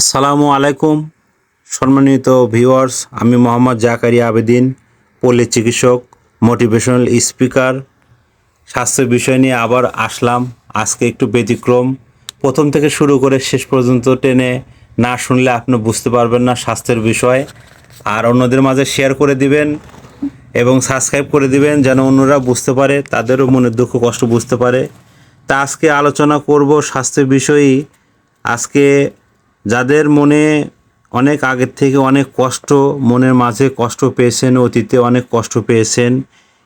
আসসালামু আলাইকুম, সম্মানিত ভিউয়ার্স, আমি মোহাম্মদ জাকারি আবেদিন, পল্লী চিকিৎসক, মোটিভেশনাল স্পিকার। স্বাস্থ্য বিষয় নিয়ে আবার আসলাম। আজকে একটু ব্যতিক্রম। প্রথম থেকে শুরু করে শেষ পর্যন্ত টেনে না শুনলে আপনি বুঝতে পারবেন না স্বাস্থ্যের বিষয়। আর অন্যদের মাঝে শেয়ার করে দিবেন এবং সাবস্ক্রাইব করে দিবেন যেন অন্যরা বুঝতে পারে, তাদেরও মনের দুঃখ কষ্ট বুঝতে পারে। তা আজকে আলোচনা করব স্বাস্থ্য বিষয়ই। আজকে যাদের মনে অনেক আগের থেকে অনেক কষ্ট, মনের মাঝে কষ্ট পেয়েছেন, অতীতে অনেক কষ্ট পেয়েছেন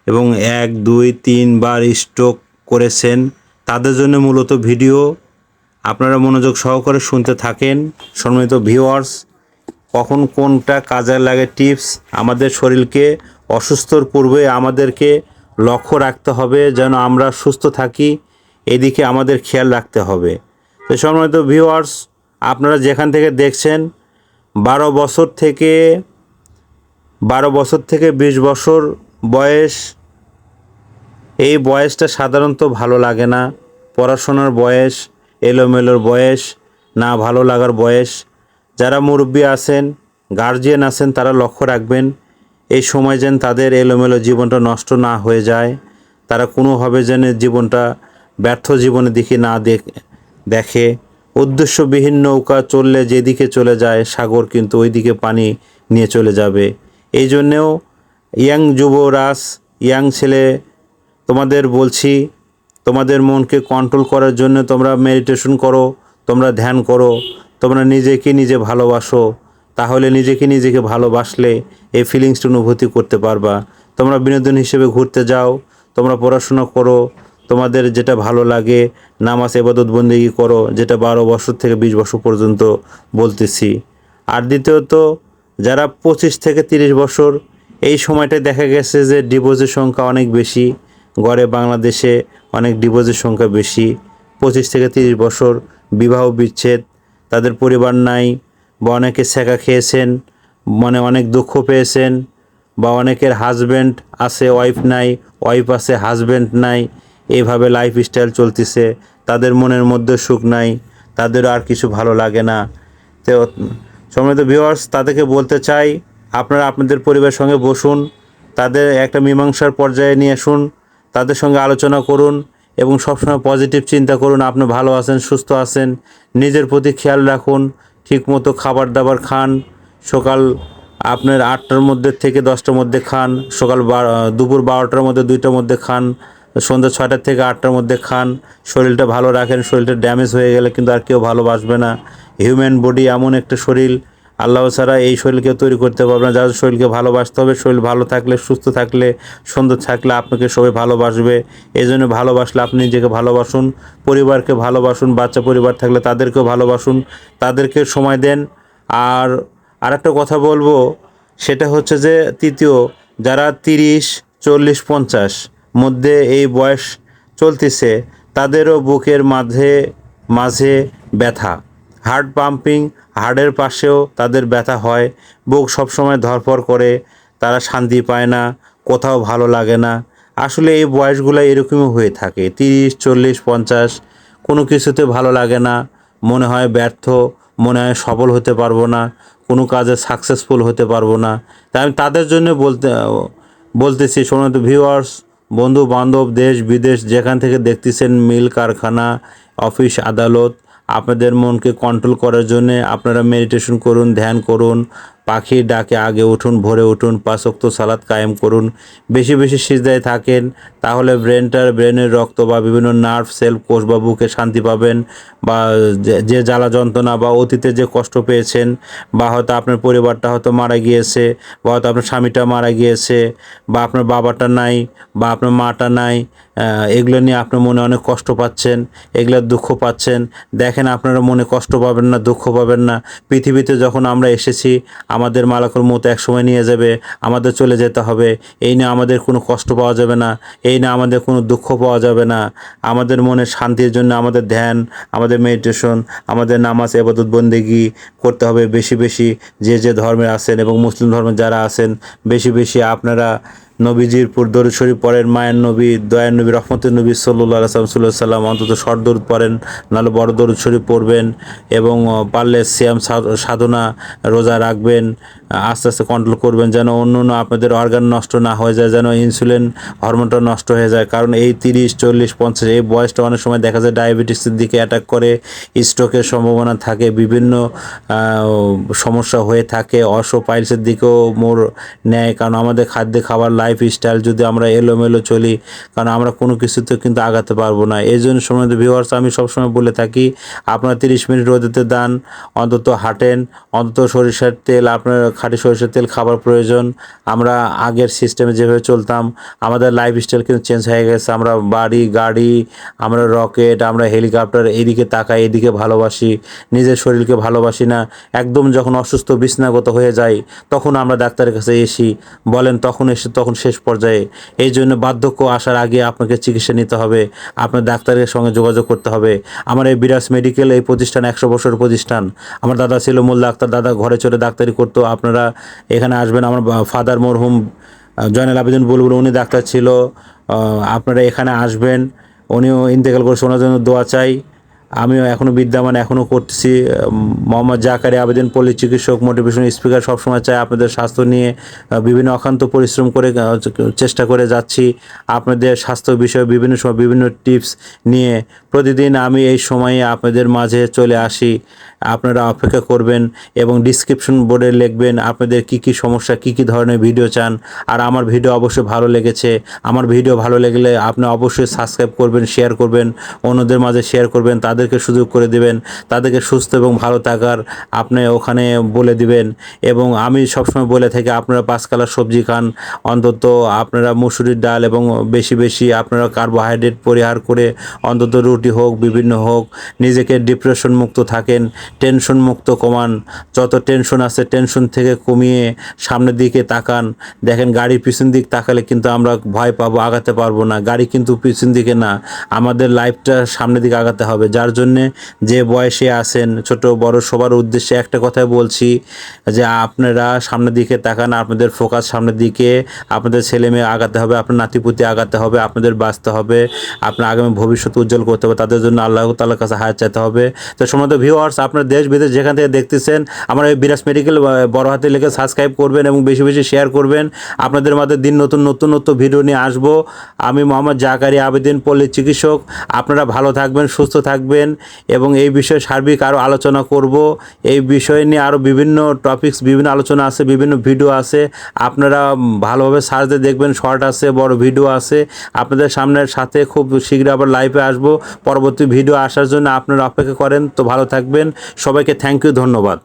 এবং এক, দুই, তিনবার স্ট্রোক করেছেন, তাদের জন্য মূলত ভিডিও আপনারা মনোযোগ সহকারে শুনতে থাকেন। সম্মানিত ভিউয়ার্স কখন কোনটা কাজে লাগে টিপস আমাদের শরীরকে অসুস্থর পূর্বে আমাদেরকে লক্ষ্য রাখতে হবে, যেন আমরা সুস্থ থাকি, এদিকে আমাদের খেয়াল রাখতে হবে। তো সম্মানিত ভিউয়ার্স আপনারা যেখান থেকে দেখছেন, বারো বছর থেকে, বারো বছর থেকে বিশ বছর বয়স, এই বয়সটা সাধারণত ভালো লাগে না। পড়াশোনার বয়স, এলোমেলোর বয়স, না ভালো লাগার বয়স। যারা মুরব্বী আছেন গার্জিয়ান আছেন, তারা লক্ষ্য রাখবেন, এই সময় যেন তাদের এলোমেলো জীবনটা নষ্ট না হয়ে যায়। তারা কোনোভাবে যেন জীবনটা ব্যর্থ জীবনের দিকে না দেখ- উদ্দেশ্যবিহীন নৌকা চললে যেদিকে চলে যায় সাগর কিন্তু ওই দিকে পানি নিয়ে চলে যাবে। এই জন্যেও ইয়াং যুবরাজ, ইয়াং ছেলে, তোমাদের বলছি, তোমাদের মনকে কন্ট্রোল করার জন্য তোমরা মেডিটেশন করো, তোমরা ধ্যান করো, তোমরা নিজেকে নিজে ভালোবাসো। তাহলে নিজেকে নিজেকে ভালোবাসলে এই ফিলিংসটা অনুভূতি করতে পারবা। তোমরা বিনোদন হিসেবে ঘুরতে যাও, তোমরা পড়াশোনা করো তোমাদের যেটা ভালো লাগে, নামাজ এবাদত বন্দেগি করো, যেটা বারো বছর থেকে বিশ বছর পর্যন্ত বলতেছি। আর দ্বিতীয়ত, যারা পঁচিশ থেকে তিরিশ বছর, এই সময়টায় দেখা গেছে যে ডিভোর্সের সংখ্যা অনেক বেশি, গড়ে বাংলাদেশে অনেক ডিভোর্সের সংখ্যা বেশি। পঁচিশ থেকে তিরিশ বছর বিবাহ বিচ্ছেদ, তাদের পরিবার নাই বা অনেকে ছেঁকা খেয়েছেন মানে অনেক দুঃখ পেয়েছেন, বা অনেকের হাজব্যান্ড আছে ওয়াইফ নাই ওয়াইফ আছে হাজব্যান্ড নাই এইভাবে লাইফ স্টাইল চলতেছে, তাদের মনের মধ্যে সুখ নাই তাদের আর কিছু ভালো লাগে না। তো, সম্মানিত ভিউয়ার্স তাদেরকে বলতে চাই, আপনারা আপনাদের পরিবারের সঙ্গে বসুন, তাদের একটা মীমাংসার পর্যায়ে নিয়ে আসুন, তাদের সঙ্গে আলোচনা করুন এবং সবসময় পজিটিভ চিন্তা করুন, আপনি ভালো আছেন, সুস্থ আছেন, নিজের প্রতি খেয়াল রাখুন, ঠিকমতো খাবার দাবার খান, সকাল আপনার আটটার মধ্যে থেকে দশটার মধ্যে খান, সকাল দুপুর বারোটার মধ্যে, দুইটার মধ্যে খান সন্ধ্যা ছয়টার থেকে আটটার মধ্যে খান। শরীরটা ভালো রাখেন, শরীরটা ড্যামেজ হয়ে গেলে কিন্তু আর কেউ ভালোবাসবে না। হিউম্যান বডি এমন একটা শরীর, আল্লাহ ছাড়া এই শরীরকে তৈরি করতে পারবে না। যাদের শরীরকে ভালোবাসতে হবে, শরীর ভালো থাকলে, সুস্থ থাকলে সুন্দর থাকলে আপনাকে সবাই ভালোবাসবে। এই জন্য ভালোবাসলে আপনি নিজেকে ভালোবাসুন, পরিবারকে ভালোবাসুন, বাচ্চা পরিবার থাকলে তাদেরকেও ভালোবাসুন, তাদেরকে সময় দেন। আর আরেকটা কথা বলব, সেটা হচ্ছে যে, তৃতীয়, যারা তিরিশ, চল্লিশ, পঞ্চাশ মধ্যে এই বয়স চলতেছে, তাদেরও বুকের মাঝে মাঝে ব্যথা। হার্ট পাম্পিং হার্টের পাশেও তাদের ব্যথা হয়। বুক সবসময় ধরপড় করে, তারা শান্তি পায় না, কোথাও ভালো লাগে না। আসলে এই বয়সগুলো এরকমই হয়ে থাকে, তিরিশ, চল্লিশ, পঞ্চাশ, কোনো কিছুতে ভালো লাগে না। মনে হয় ব্যর্থ, মনে হয় সফল হতে পারব না, কোনো কাজে সাকসেসফুল হতে পারব না। তাই আমি তাদের জন্য বলতে, বলতেছি শোনাতে ভিউয়ার্স বন্ধু, বান্ধব, দেশ, বিদেশ, যেখান থেকে দেখতেছেন মিল কারখানা, অফিস, আদালত, আপনাদের মনকে কন্ট্রোল করার জন্যে আপনারা মেডিটেশন করুন, ধ্যান করুন পাখির ডাকে আগে উঠুন, ভোরে উঠুন পাঁচক্ত সালাদ কায়েম করুন। বেশি বেশি সিজদায় থাকেন, তাহলে ব্রেনটার, ব্রেনের রক্ত বা বিভিন্ন নার্ভ সেল কোষ বা বুকে শান্তি পাবেন বা যে- জ্বালা যন্ত্রণা বা অতীতে যে কষ্ট পেয়েছেন বা হয়তো আপনার পরিবারটা হয়তো মারা গিয়েছে বা হয়তো আপনার স্বামীটা মারা গিয়েছে বা আপনার বাবাটা নাই বা আপনার মাটা নাই এগুলো নিয়ে আপনার মনে অনেক কষ্ট পাচ্ছেন এগুলোর দুঃখ পাচ্ছেন। দেখেন আপনারা মনে কষ্ট পাবেন না, দুঃখ পাবেন না। পৃথিবীতে যখন আমরা এসেছি আমাদের মালাকুল মতো এক সময় নিয়ে যাবে, আমাদের চলে যেতে হবে। এই না আমাদের কোনো কষ্ট পাওয়া যাবে না, এই না আমাদের কোনো দুঃখ পাওয়া যাবে না। আমাদের মনে শান্তির জন্য আমাদের ধ্যান, আমাদের মেডিটেশন আমাদের নামাজ, এবাদত, বন্দেগি করতে হবে। বেশি বেশি যে যে ধর্মের আছেন এবং মুসলিম ধর্মের যারা আছেন, বেশি বেশি আপনারা নবীজির দরুদ শরীফ পড়েন মায়ের নবী, দয়ার নবী, রহমতের নবী সাল্লাহ সাল্লাম সাল্লাম, অন্তত শর্ট দরুদ পড়েন, নাহলে বড় দরুদ শরীফ পড়বেন এবং পারলে সিয়াম সাধনা রোজা রাখবেন আস্তে আস্তে কন্ট্রোল করবেন যেন অন্য অন্য আপনাদের অর্গান নষ্ট না হয়ে যায়, যেন ইনসুলিন হরমোনটা নষ্ট হয়ে যায়। কারণ এই তিরিশ, চল্লিশ, পঞ্চাশ, এই বয়সটা অনেক সময় দেখা যায় ডায়াবেটিসের দিকে অ্যাটাক করে স্ট্রোকের সম্ভাবনা থাকে, বিভিন্ন সমস্যা হয়ে থাকে অশো পাইলসের দিকেও মোর নেয়। কারণ আমাদের খাদ্য খাবার লাইফ স্টাইল যদি আমরা এলোমেলো চলি, কারণ আমরা কোনো কিছুতে কিন্তু আগাতে পারব না। এই জন্য সময় ভিউয়ার্স আমি সবসময় বলে থাকি, আপনারা তিরিশ মিনিট রোদেতে দান, অন্তত হাঁটেন, অন্তত সরিষার তেল, আপনার খাঁটি সরিষার তেল খাবার প্রয়োজন। আমরা আগের সিস্টেমে যেভাবে চলতাম, আমাদের লাইফ স্টাইল কিন্তু চেঞ্জ হয়ে গেছে। আমরা বাড়ি, গাড়ি, আমরা রকেট আমরা হেলিকপ্টার এদিকে তাকাই, এদিকে ভালোবাসি, নিজের শরীরকে ভালোবাসি না। একদম যখন অসুস্থ, বিছনাগত হয়ে যায় তখন আমরা ডাক্তারের কাছে এসি, বলেন তখন এসে তখন শেষ পর্যায়ে। এই জন্য বার্ধক্য আসার আগে আপনাকে চিকিৎসা নিতে হবে। আপনার ডাক্তারের সঙ্গে যোগাযোগ করতে হবে। আমার এই বিরাজ মেডিকেল এই প্রতিষ্ঠান একশো বছর প্রতিষ্ঠান। আমার দাদা ছিল মোল্লা আক্তার দাদা ঘরে চলে ডাক্তারি করতো। আপনারা এখানে আসবেন, আমার ফাদার মরহুম জয়নাল আবেদিন বুলবুল, উনি ডাক্তার ছিল। আপনারা এখানে আসবেন। উনিও ইন্তেকাল করছে ওনার জন্য দোয়া চাই। আমিও এখনও বিদ্যমান এখনও করতেছি। মোহাম্মদ জাকারি আবেদন পল্লী চিকিৎসক মোটিভেশন স্পিকার সবসময় চাই আপনাদের স্বাস্থ্য নিয়ে বিভিন্ন অক্লান্ত পরিশ্রম করে চেষ্টা করে যাচ্ছি। আপনাদের স্বাস্থ্য বিষয়ে বিভিন্ন সময় বিভিন্ন টিপস নিয়ে প্রতিদিন আমি এই সময়ে আপনাদের মাঝে চলে আসি। আপনারা অপেক্ষা করবেন এবং ডিসক্রিপশন বোর্ডে লিখবেন আপনাদের কি কি সমস্যা, কি কি ধরনের ভিডিও চান। আর আমার ভিডিও অবশ্যই ভালো লেগেছে। আমার ভিডিও ভালো লাগলে আপনি অবশ্যই সাবস্ক্রাইব করবেন শেয়ার করবেন, অন্যদের মাঝে শেয়ার করবেন, তাদেরকে সুযোগ করে দিবেন, তাদেরকে সুস্থ এবং ভালো থাকার আপনি ওখানে বলে দিবেন। এবং আমি সবসময় বলে থাকি, আপনারা পাঁচ কালার সবজি খান, অন্তত আপনারা মুসুরির ডাল এবং বেশি বেশি আপনারা কার্বোহাইড্রেট পরিহার করে অন্তত রুটি হোক, বিভিন্ন হোক, নিজেকে ডিপ্রেশন মুক্ত থাকেন। টেনশন মুক্ত কমান। যত টেনশন আছে, টেনশন থেকে কমিয়ে সামনের দিকে তাকান। দেখেন গাড়ির পিছন দিক তাকালে কিন্তু আমরা ভয় পাবো, আগাতে পারব না। গাড়ি কিন্তু পিছন দিকে না, আমাদের লাইফটা সামনের দিকে আগাতে হবে। যার জন্যে যে বয়সে আছেন, ছোট, বড়, সবার উদ্দেশ্যে একটা কথাই বলছি যে, আপনারা সামনের দিকে তাকান, আপনাদের ফোকাস সামনের দিকে, আপনাদের ছেলে মেয়ে আগাতে হবে, আপনার নাতিপুতি আগাতে হবে, আপনাদের বাঁচতে হবে, আপনার আগামী ভবিষ্যৎ উজ্জ্বল করতে হবে, তাদের জন্য আল্লাহ তাল্লার কাছে হায়াত চাইতে হবে। তো সমস্ত ভিউয়ার্স আপনার দেশ বিদেশ যেখান থেকে দেখতেছেন, আমার এই বিরাজ মেডিকেল বড় হাতে লিখে সাবস্ক্রাইব করবেন এবং বেশি বেশি শেয়ার করবেন। আপনাদের মাঝে দিন নতুন নতুন নতুন ভিডিও নিয়ে আসব। আমি মোহাম্মদ জাকারি আবেদিন পল্লী চিকিৎসক। আপনারা ভালো থাকবেন, সুস্থ থাকবেন এবং এই বিষয়ে সার্বিক আরও আলোচনা করব। এই বিষয় নিয়ে আরও বিভিন্ন টপিকস বিভিন্ন আলোচনা আছে, বিভিন্ন ভিডিও আছে। আপনারা ভালোভাবে সার্চ দিয়ে দেখবেন শর্ট আছে, বড় ভিডিও আছে। আপনাদের সামনের সাথে খুব শীঘ্র আবার লাইভে আসব। পরবর্তী ভিডিও আসার জন্য আপনারা অপেক্ষা করেন। তো ভালো থাকবেন। সবাইকে থ্যাংক ইউ ধন্যবাদ।